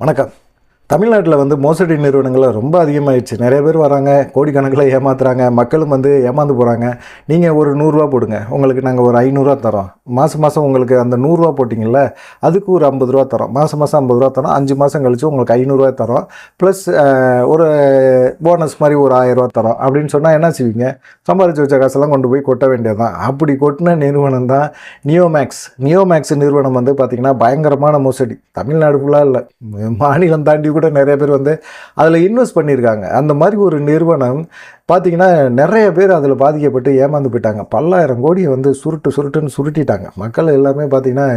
வணக்கம். தமிழ்நாட்டில் வந்து மோசடி நிறுவனங்கள் ரொம்ப அதிகமாகிடுச்சு நிறைய பேர் வராங்க கோடிக்கணக்கில் ஏமாத்துறாங்க மக்களும் வந்து ஏமாந்து போகிறாங்க நீங்கள் ஒரு நூறுரூவா போடுங்க உங்களுக்கு நாங்கள் ஒரு ஐநூறுரூவா தரோம். மாதம் மாதம் உங்களுக்கு அந்த நூறுரூவா போட்டிங்கள்ல அதுக்கு ஒரு ஐம்பது ரூபா தரோம். மாதம் மாதம் ஐம்பது ரூபா தரோம் அஞ்சு மாதம் கழிச்சு உங்களுக்கு ஐநூறுரூவா தரோம். ப்ளஸ் ஒரு போனஸ் மாதிரி ஒரு ஆயிரரூவா தரோம். அப்படின்னு சொன்னால் என்ன செய்வீங்க? சம்பாரிச்சு வச்ச காசெல்லாம் கொண்டு போய் கொட்ட வேண்டியதுதான். அப்படி கொட்டின நிறுவனம் தான் நியோமேக்ஸ் நியோமேக்ஸ் நிறுவனம் வந்து பார்த்திங்கன்னா பயங்கரமான மோசடி. தமிழ்நாடு ஃபுல்லாக இல்லை. மாநிலம் தாண்டி கூட நிறைய பேர் வந்து அதில் இன்வெஸ்ட் பண்ணியிருக்காங்க. அந்த மாதிரி ஒரு நிறுவனம் பார்த்தீங்கன்னா நிறைய பேர் அதில் பாதிக்கப்பட்டு ஏமாந்து போயிட்டாங்க. பல்லாயிரம் கோடியை வந்து சுருட்டு சுருட்டுன்னு சுருட்டிட்டாங்க. மக்கள் எல்லாமே பார்த்தீங்கன்னா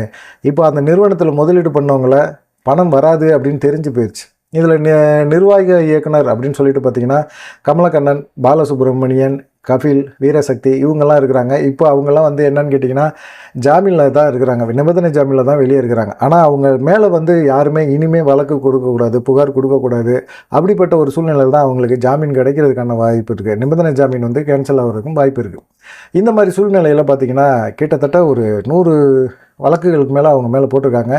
இப்போ அந்த நிறுவனத்தில் முதலீடு பண்ணவங்கள பணம் வராது அப்படின்னு தெரிஞ்சு போயிடுச்சு இதில் நிர்வாக இயக்குனர் அப்படின்னு சொல்லிட்டு பார்த்தீங்கன்னா கமலக்கண்ணன் பாலசுப்ரமணியன் கபில் வீரசக்தி இவங்கெல்லாம் இருக்கிறாங்க. இப்போ அவங்கெல்லாம் வந்து என்னன்னு கேட்டிங்கன்னா ஜாமீனில் தான் இருக்கிறாங்க. நிபந்தனை ஜாமீனில் தான் வெளியே இருக்கிறாங்க. ஆனால் அவங்க மேலே வந்து யாருமே இனிமேல் வழக்கு கொடுக்கக்கூடாது புகார் கொடுக்கக்கூடாது. அப்படிப்பட்ட ஒரு சூழ்நிலையில் தான் அவங்களுக்கு ஜாமீன் கிடைக்கிறதுக்கான வாய்ப்பு இருக்குது நிபந்தனை ஜாமீன் வந்து கேன்சல் ஆகிறதுக்கும் வாய்ப்பு இருக்குது இந்த மாதிரி சூழ்நிலையில் பார்த்திங்கன்னா கிட்டத்தட்ட ஒரு நூறு வழக்குகளுக்கு மேலே அவங்க மேலே போட்டிருக்காங்க.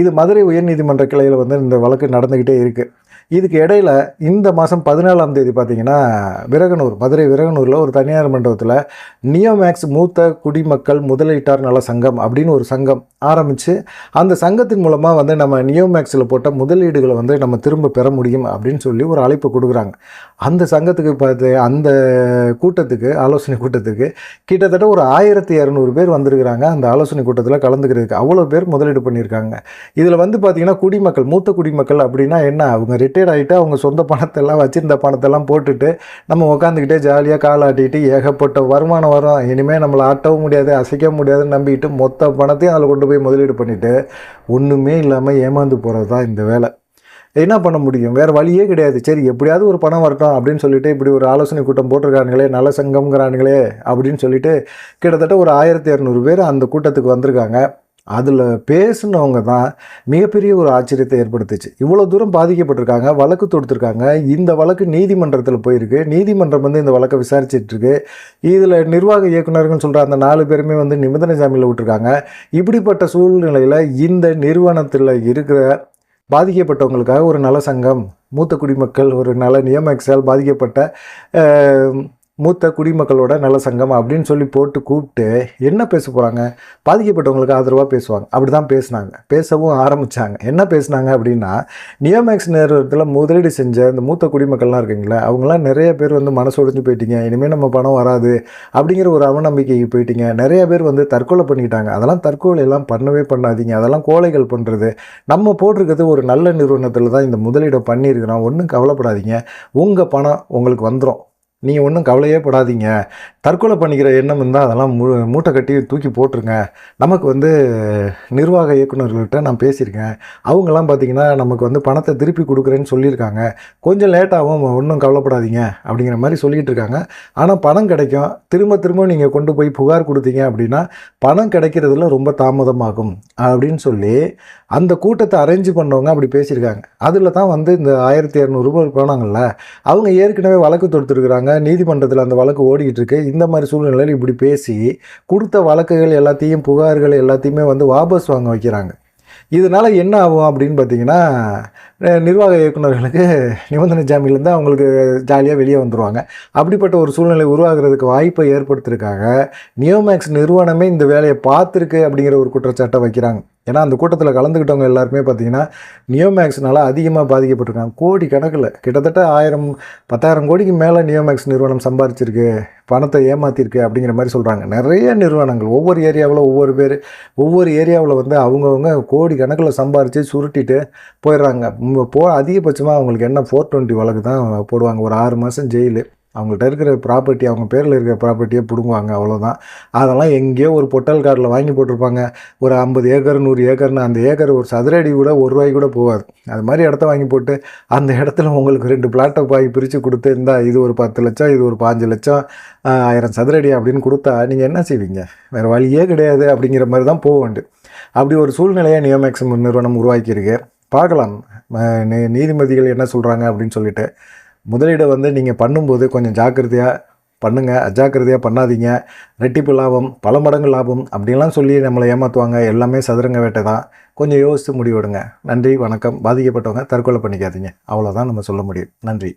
இது மதுரை உயர்நீதிமன்ற கிளையில் வந்து இந்த வழக்கு நடந்துக்கிட்டே இருக்குது இதுக்கு இடையில் இந்த மாதம் பதினாலாம் தேதி பார்த்தீங்கன்னா விரகனூர் மதுரை விரகனூரில் ஒரு தனியார் மண்டபத்தில் நியோமேக்ஸ் மூத்த குடிமக்கள் முதலீட்டார் நல சங்கம் அப்படின்னு ஒரு சங்கம் ஆரம்பித்து அந்த சங்கத்தின் மூலமாக வந்து நம்ம நியோமேக்ஸில் போட்ட முதலீடுகளை வந்து நம்ம திரும்ப பெற முடியும் அப்படின்னு சொல்லி ஒரு அழைப்பு கொடுக்குறாங்க. அந்த சங்கத்துக்கு பார்த்து அந்த கூட்டத்துக்கு ஆலோசனை கூட்டத்துக்கு கிட்டத்தட்ட ஒரு ஆயிரத்தி இரநூறு பேர் வந்திருக்கிறாங்க. அந்த ஆலோசனை கூட்டத்தில் கலந்துக்கிறதுக்கு அவ்வளோ பேர் முதலீடு பண்ணியிருக்காங்க. இதில் வந்து பார்த்திங்கன்னா குடிமக்கள் மூத்த குடிமக்கள் அப்படின்னா என்ன? அவங்க ரிட்டையர்ட் ஆகிட்டு அவங்க சொந்த பணத்தெல்லாம் வச்சுருந்த பணத்தெல்லாம் போட்டுட்டு நம்ம உட்காந்துக்கிட்டே ஜாலியாக காலாட்டிட்டு ஏகப்பட்ட வருமானம் வரும். இனிமேல் நம்மளை ஆட்டவும் முடியாது அசைக்க முடியாதுன்னு நம்பிட்டு மொத்த பணத்தையும் அதில் கொண்டு போய் முதலீடு பண்ணிவிட்டு ஒன்றுமே இல்லாமல் ஏமாந்து போகிறது தான் இந்த வேலை. என்ன பண்ண முடியும்? வேறு வழியே கிடையாது. சரி எப்படியாவது ஒரு பணம் வரட்டும் அப்படின்னு சொல்லிட்டு இப்படி ஒரு ஆலோசனை கூட்டம் போட்டிருக்கானுங்களே நல்ல சங்கம்ங்கிறானுங்களே அப்படின்னு சொல்லிட்டு கிட்டத்தட்ட ஒரு ஆயிரத்தி இரநூறு பேர் அந்த கூட்டத்துக்கு வந்திருக்காங்க. அதில் பேசுனவங்க தான் மிகப்பெரிய ஒரு ஆச்சரியத்தை ஏற்படுத்துச்சு. இவ்வளோ தூரம் பாதிக்கப்பட்டிருக்காங்க வழக்கு தொடுத்துருக்காங்க. இந்த வழக்கு நீதிமன்றத்தில் போயிருக்கு. நீதிமன்றம் வந்து இந்த வழக்கை விசாரிச்சிட்ருக்கு. இதில் நிர்வாக இயக்குநர்கள் சொல்கிற அந்த நாலு பேருமே வந்து நிபந்தனை ஜாமீனில் விட்டுருக்காங்க. இப்படிப்பட்ட சூழ்நிலையில் இந்த நிறுவனத்தில் இருக்கிற பாதிக்கப்பட்டவங்களுக்காக ஒரு நல சங்கம் மூத்த குடிமக்கள் ஒரு நல நியமக்ஸால் பாதிக்கப்பட்ட மூத்த குடிமக்களோட நல சங்கம் அப்படின்னு சொல்லி போட்டு கூப்பிட்டு என்ன பேச போகிறாங்க பாதிக்கப்பட்டவங்களுக்கு ஆதரவாக பேசுவாங்க. அப்படி தான் பேசுனாங்க. பேசவும் ஆரம்பித்தாங்க என்ன பேசுனாங்க அப்படின்னா நியோமேக்ஸ் நிறுவனத்தில் முதலீடு செஞ்ச இந்த மூத்த குடிமக்கள்லாம் இருக்குங்களே அவங்களாம் நிறைய பேர் வந்து மனசு உடைஞ்சு போயிட்டீங்க. இனிமேல் நம்ம பணம் வராது அப்படிங்கிற ஒரு அவநம்பிக்கைக்கு போயிட்டீங்க. நிறைய பேர் வந்து தற்கொலை பண்ணிக்கிட்டாங்க. அதெல்லாம் தற்கொலை எல்லாம் பண்ணவே பண்ணாதீங்க. அதெல்லாம் கோழைகள் பண்ணுறது நம்ம போட்டிருக்கிறது ஒரு நல்ல நிறுவனத்தில் தான் இந்த முதலீடை பண்ணியிருக்கிறோம். ஒன்றும் கவலைப்படாதீங்க. உங்கள் பணம் உங்களுக்கு வந்துடும் நீங்கள் ஒன்றும் கவலையே படாதீங்க. தற்கொலை பண்ணிக்கிற எண்ணம் இருந்தால் அதெல்லாம் மு மூட்டை கட்டி தூக்கி போட்டுருங்க. நமக்கு வந்து நிர்வாக இயக்குநர்கள்ட்ட நான் பேசியிருக்கேன். அவங்கெல்லாம் பார்த்தீங்கன்னா நமக்கு வந்து பணத்தை திருப்பி கொடுக்குறேன்னு சொல்லியிருக்காங்க. கொஞ்சம் லேட்டாகவும் ஒன்றும் கவலைப்படாதீங்க அப்படிங்கிற மாதிரி சொல்லிகிட்டு இருக்காங்க ஆனால் பணம் கிடைக்கும். திரும்ப திரும்ப நீங்கள் கொண்டு போய் புகார் கொடுத்தீங்க அப்படின்னா பணம் கிடைக்கிறதுல ரொம்ப தாமதமாகும் அப்படின்னு சொல்லி அந்த கூட்டத்தை அரேஞ்ச் பண்ணவங்க அப்படி பேசியிருக்காங்க. அதில் தான் வந்து இந்த ஆயிரத்தி இரநூறுபா போனாங்கல்ல அவங்க ஏற்கனவே வழக்கு தொடுத்துருக்குறாங்க. நீதிமன்றத்தில் அந்த வழக்கு ஓடிக்கிட்டு இருக்கு இந்த மாதிரி சூழ்நிலையில் இப்படி பேசி கொடுத்த வழக்குகள் எல்லாத்தையும் புகார்கள் எல்லாத்தையுமே வந்து வாபஸ் வாங்க வைக்கிறாங்க. இதனால் என்ன ஆகும் அப்படின்னு பார்த்தீங்கன்னா நிர்வாக இயக்குநர்களுக்கு நிபந்தனை ஜாமீன்லேருந்து அவங்களுக்கு ஜாலியாக வெளியே வந்துடுவாங்க அப்படிப்பட்ட ஒரு சூழ்நிலை உருவாகிறதுக்கு வாய்ப்பை ஏற்படுத்துறதுக்காக நியோமேக்ஸ் நிறுவனமே இந்த வேலையை பார்த்துருக்கு அப்படிங்கிற ஒரு குற்றச்சாட்டை வைக்கிறாங்க. ஏன்னா அந்த கூட்டத்தில் கலந்துக்கிட்டவங்க எல்லாருமே பார்த்தீங்கன்னா நியோமேக்ஸ்னால அதிகமாக பாதிக்கப்பட்டிருக்காங்க. கோடி கணக்கில் கிட்டத்தட்ட ஆயிரம் பத்தாயிரம் கோடிக்கு மேலே நியோமேக்ஸ் நிறுவனம் சம்பாரிச்சிருக்கு பணத்தை ஏமாத்திருக்கு அப்படிங்கிற மாதிரி சொல்கிறாங்க நிறைய நிறுவனங்கள் ஒவ்வொரு ஏரியாவில் ஒவ்வொரு பேர் ஒவ்வொரு ஏரியாவில் வந்து அவங்கவுங்க கோடி கணக்கில் சம்பாரித்து சுருட்டிட்டு போயிடுறாங்க. போ அதிகபட்சமாக அவங்களுக்கு என்ன ஃபோர் டுவெண்ட்டி வழக்கு தான் போடுவாங்க. ஒரு ஆறு மாதம் ஜெயிலு. அவங்கள்ட்ட இருக்கிற ப்ராப்பர்ட்டி அவங்க பேரில் இருக்கிற ப்ராப்பர்ட்டியை பிடுங்குவாங்க அவ்வளோதான் அதெல்லாம் எங்கேயோ ஒரு பொட்டல் கார்டில் வாங்கி போட்டிருப்பாங்க. ஒரு ஐம்பது ஏக்கர் நூறு ஏக்கர்னு அந்த ஏக்கர் ஒரு சதுரடி கூட ஒரு ரூபாய்க்கு கூட போகாது. அது மாதிரி இடத்த வாங்கி போட்டு அந்த இடத்துல உங்களுக்கு ரெண்டு பிளாட்டை வாங்கி பிரித்து கொடுத்து இருந்தா இது ஒரு பத்து லட்சம் இது ஒரு பாஞ்சு லட்சம் ஆயிரம் சதுரடி அப்படின்னு கொடுத்தா நீங்கள் என்ன செய்வீங்க? வேறு வழியே கிடையாது அப்படிங்கிற மாதிரி தான் போக வேண்டும் அப்படி ஒரு சூழ்நிலையை நியோமேக்ஸ் நிறுவனம் உருவாக்கியிருக்கு. பார்க்கலாம். நீதிமதிகள் நீதிபதிகள் என்ன சொல்கிறாங்க அப்படின்னு சொல்லிட்டு. முதலீடு வந்து நீங்கள் பண்ணும்போது கொஞ்சம் ஜாக்கிரதையாக பண்ணுங்கள் அஜாக்கிரதையாக பண்ணாதீங்க. ரெட்டிப்பு லாபம் பல மடங்கு லாபம் அப்படின்லாம் சொல்லி நம்மளை ஏமாற்றுவாங்க எல்லாமே சதுரங்க வேட்டை தான். கொஞ்சம் யோசித்து முடிவெடுங்க. நன்றி வணக்கம். பாதிக்கப்பட்டவங்க தற்கொலை பண்ணிக்காதீங்க. அவ்வளோதான் நம்ம சொல்ல முடியும். நன்றி.